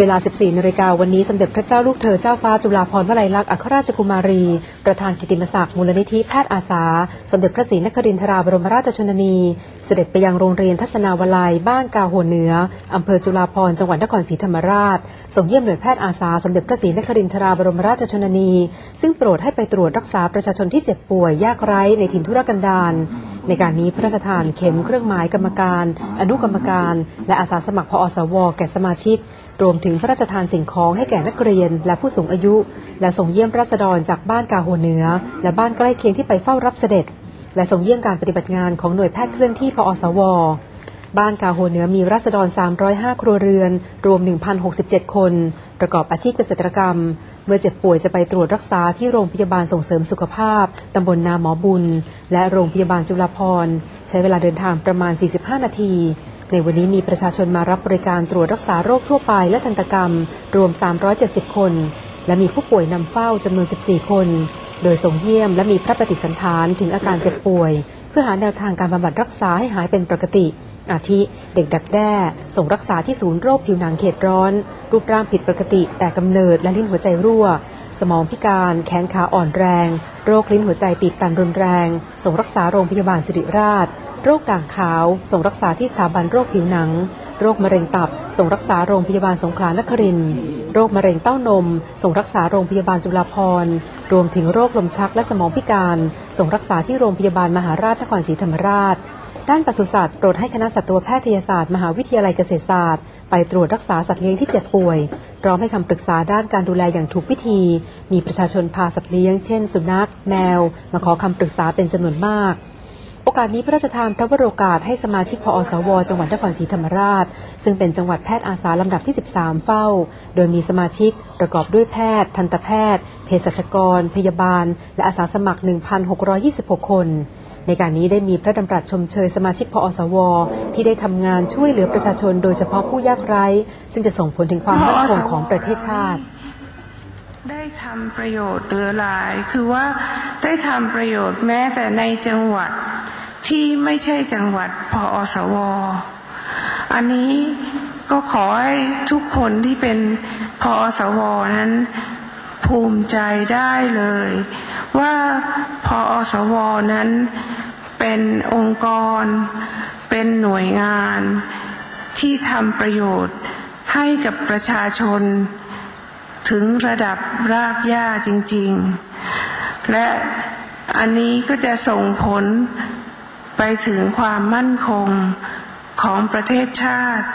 เวลา 14นาฬิกาวันนี้สมเด็จพระเจ้าลูกเธอเจ้าฟ้าจุฬาภรณ์วลัยลักษณ์อัครราชกุมารี ประธานกิติมศักดิ์มูลนิธิแพทย์อาสา สมเด็จพระศรีนครินทราบรมราชชนนี เสด็จไปยังโรงเรียนทัศนาวลัย บ้านกาหัวเหนืออำเภอจุฬาภรณ์จังหวัดนครศรีธรรมราชส่งเยี่ยมหน่วยแพทย์อาสาสมเด็จพระศรีนครินทราบรมราชชนนี ซึ่งโปรดให้ไปตรวจรักษาประชาชนที่เจ็บป่วยยากไร้ในถิ่นทุรกันดาร ในการนี้พระราชทานเข็มเครื่องหมายกรรมการ อนุกรรมการ และอาสาสมัครพอสว แก่สมาชิก รวมถึงพระราชทานสิ่งของให้แก่นักเรียน และผู้สูงอายุ และส่งเยี่ยมราษฎรจากบ้านกาหัวเหนือ และบ้านใกล้เคียงที่ไปเฝ้ารับเสด็จ และส่งเยี่ยมการปฏิบัติงานของหน่วยแพทย์เคลื่อนที่พอสว บ้านกาหัวเหนือมีราษฎร 305 ครัวเรือน รวม 1,067 คน ประกอบอาชีพเกษตรกรรม เมื่อเจ็บป่วยจะไปตรวจรักษาที่โรงพยาบาลส่งเสริมสุขภาพ ตำบลนาหมอบุญ และโรงพยาบาลจุฬาภรณ์ใช้เวลาเดินทางประมาณ 45 นาที ในวันนี้มีประชาชนมารับบริการตรวจรักษาโรคทั่วไปและทันตกรรม รวม 370 คน และมีผู้ป่วยนำเฝ้าจำนวน 14 คน โดยส่งเยี่ยมและมีพระปฏิสันฐานถึงอาการเจ็บป่วย เพื่อหาแนวทางการบำบัดรักษาให้หายเป็นปกติ อาทิเด็กดักแด้ส่งรักษาที่ศูนย์โรคผิวหนังเขตร้อน รูปร่างผิดปกติ แต่กำเนิดและลิ้นหัวใจรั่ว สมองพิการแขนขาอ่อนแรง โรคลิ้นหัวใจตีบตันรุนแรง ส่งรักษาโรงพยาบาลสิริราช โรคด่างขาว ส่งรักษาที่สถาบันโรคผิวหนัง โรคมะเร็งตับ ส่งรักษาโรงพยาบาลสงขลานครินโรคมะเร็งเต้านม ส่งรักษาโรงพยาบาลจุฬาภรณ์รวมถึงโรคลมชักและสมองพิการ ส่งรักษาที่โรงพยาบาลมหาราชนครศรีธรรมราช ด้านปศุสัตว์โปรดให้คณะสัตวแพทยศาสตร์มหาวิทยาลัยเกษตรศาสตร์ ไปตรวจรักษาสัตว์เลี้ยงที่เจ็บป่วย พร้อมให้คำปรึกษาด้านการดูแลอย่างถูกวิธี มีประชาชนพาสัตว์เลี้ยงเช่น สุนัข แมว มาขอคำปรึกษาเป็นจำนวนมากโอกาสนี้พระราชทานพระวโรกาสให้สมาชิกพอสว จังหวัดนครศรีธรรมราช ซึ่งเป็นจังหวัดแพทย์อาสาลำดับที่ 13 เฝ้า โดยมีสมาชิกประกอบด้วยแพทย์ ทันตแพทย์ เภสัชกร พยาบาล และอาสาสมัคร 1,626 คน ในการนี้ได้มีพระดำรัสชมเชยสมาชิกพอสว ที่ได้ทำงานช่วยเหลือประชาชนโดยเฉพาะผู้ยากไร้ ซึ่งจะส่งผลถึงความมั่นคงของประเทศชาติ ได้ทำประโยชน์เหลือหลาย คือว่าได้ทำประโยชน์แม้แต่ในจังหวัดที่ไม่ใช่จังหวัดพอสว อันนี้ก็ขอให้ทุกคนที่เป็นพอสวนั้นภูมิใจได้เลย ว่าพอสวนั้นเป็นองค์กร เป็นหน่วยงาน ที่ทำประโยชน์ให้กับประชาชน ถึงระดับรากหญ้าจริง ๆ และอันนี้ก็จะส่งผลไปถึงความมั่นคงของประเทศชาติ